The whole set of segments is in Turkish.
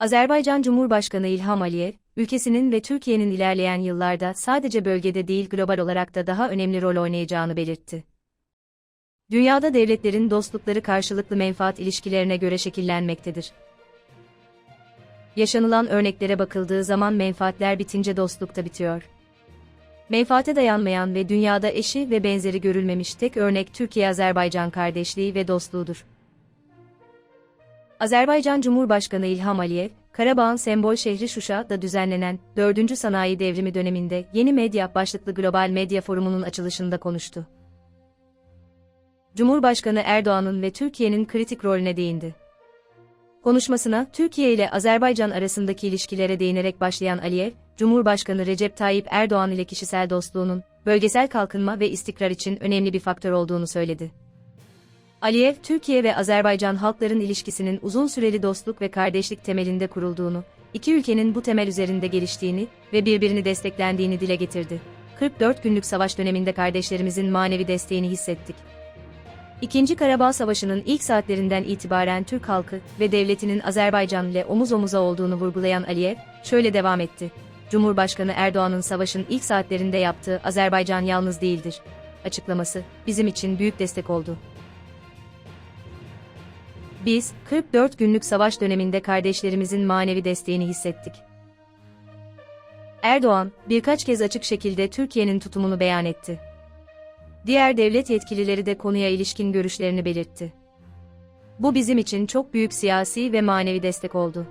Azerbaycan Cumhurbaşkanı İlham Aliyev, ülkesinin ve Türkiye'nin ilerleyen yıllarda sadece bölgede değil global olarak da daha önemli rol oynayacağını belirtti. Dünyada devletlerin dostlukları karşılıklı menfaat ilişkilerine göre şekillenmektedir. Yaşanılan örneklere bakıldığı zaman menfaatler bitince dostluk da bitiyor. Menfaate dayanmayan ve dünyada eşi ve benzeri görülmemiş tek örnek Türkiye-Azerbaycan kardeşliği ve dostluğudur. Azerbaycan Cumhurbaşkanı İlham Aliyev, Karabağ'ın sembol şehri Şuşa'da düzenlenen 4. Sanayi Devrimi döneminde Yeni Medya başlıklı Global Medya Forumu'nun açılışında konuştu. Cumhurbaşkanı Erdoğan'ın ve Türkiye'nin kritik rolüne değindi. Konuşmasına Türkiye ile Azerbaycan arasındaki ilişkilere değinerek başlayan Aliyev, Cumhurbaşkanı Recep Tayyip Erdoğan ile kişisel dostluğunun bölgesel kalkınma ve istikrar için önemli bir faktör olduğunu söyledi. Aliyev, Türkiye ve Azerbaycan halkların ilişkisinin uzun süreli dostluk ve kardeşlik temelinde kurulduğunu, iki ülkenin bu temel üzerinde geliştiğini ve birbirini desteklendiğini dile getirdi. 44 günlük savaş döneminde kardeşlerimizin manevi desteğini hissettik. İkinci Karabağ Savaşı'nın ilk saatlerinden itibaren Türk halkı ve devletinin Azerbaycan ile omuz omuza olduğunu vurgulayan Aliyev, şöyle devam etti. Cumhurbaşkanı Erdoğan'ın savaşın ilk saatlerinde yaptığı Azerbaycan yalnız değildir. Açıklaması, bizim için büyük destek oldu. Biz, 44 günlük savaş döneminde kardeşlerimizin manevi desteğini hissettik. Erdoğan, birkaç kez açık şekilde Türkiye'nin tutumunu beyan etti. Diğer devlet yetkilileri de konuya ilişkin görüşlerini belirtti. Bu bizim için çok büyük siyasi ve manevi destek oldu.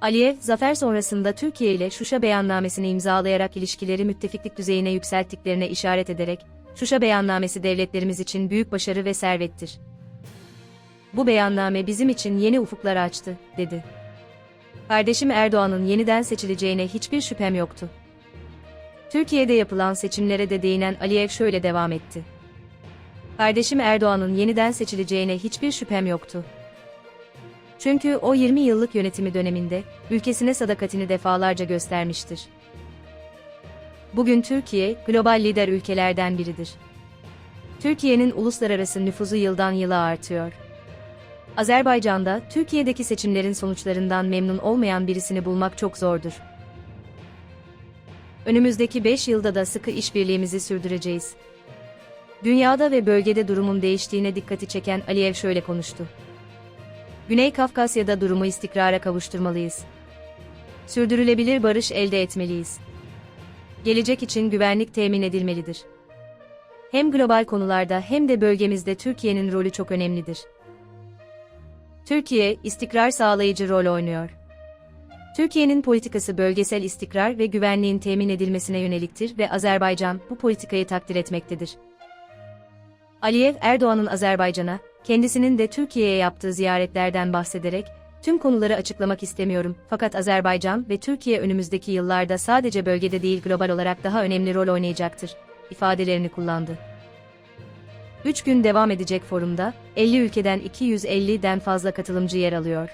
Aliyev, zafer sonrasında Türkiye ile Şuşa beyannamesini imzalayarak ilişkileri müttefiklik düzeyine yükselttiklerine işaret ederek, Şuşa beyannamesi devletlerimiz için büyük başarı ve servettir. Bu beyanname bizim için yeni ufuklar açtı, dedi. Kardeşim Erdoğan'ın yeniden seçileceğine hiçbir şüphem yoktu. Türkiye'de yapılan seçimlere de değinen Aliyev şöyle devam etti. Kardeşim Erdoğan'ın yeniden seçileceğine hiçbir şüphem yoktu. Çünkü o 20 yıllık yönetimi döneminde ülkesine sadakatini defalarca göstermiştir. Bugün Türkiye global lider ülkelerden biridir. Türkiye'nin uluslararası nüfuzu yıldan yıla artıyor. Azerbaycan'da Türkiye'deki seçimlerin sonuçlarından memnun olmayan birisini bulmak çok zordur. Önümüzdeki 5 yılda da sıkı işbirliğimizi sürdüreceğiz. Dünyada ve bölgede durumun değiştiğine dikkati çeken Aliyev şöyle konuştu. Güney Kafkasya'da durumu istikrara kavuşturmalıyız. Sürdürülebilir barış elde etmeliyiz. Gelecek için güvenlik temin edilmelidir. Hem global konularda hem de bölgemizde Türkiye'nin rolü çok önemlidir. Türkiye, istikrar sağlayıcı rol oynuyor. Türkiye'nin politikası bölgesel istikrar ve güvenliğin temin edilmesine yöneliktir ve Azerbaycan bu politikayı takdir etmektedir. Aliyev, Erdoğan'ın Azerbaycan'a, kendisinin de Türkiye'ye yaptığı ziyaretlerden bahsederek, tüm konuları açıklamak istemiyorum fakat Azerbaycan ve Türkiye önümüzdeki yıllarda sadece bölgede değil global olarak daha önemli rol oynayacaktır, ifadelerini kullandı. 3 gün devam edecek forumda, 50 ülkeden 250'den fazla katılımcı yer alıyor.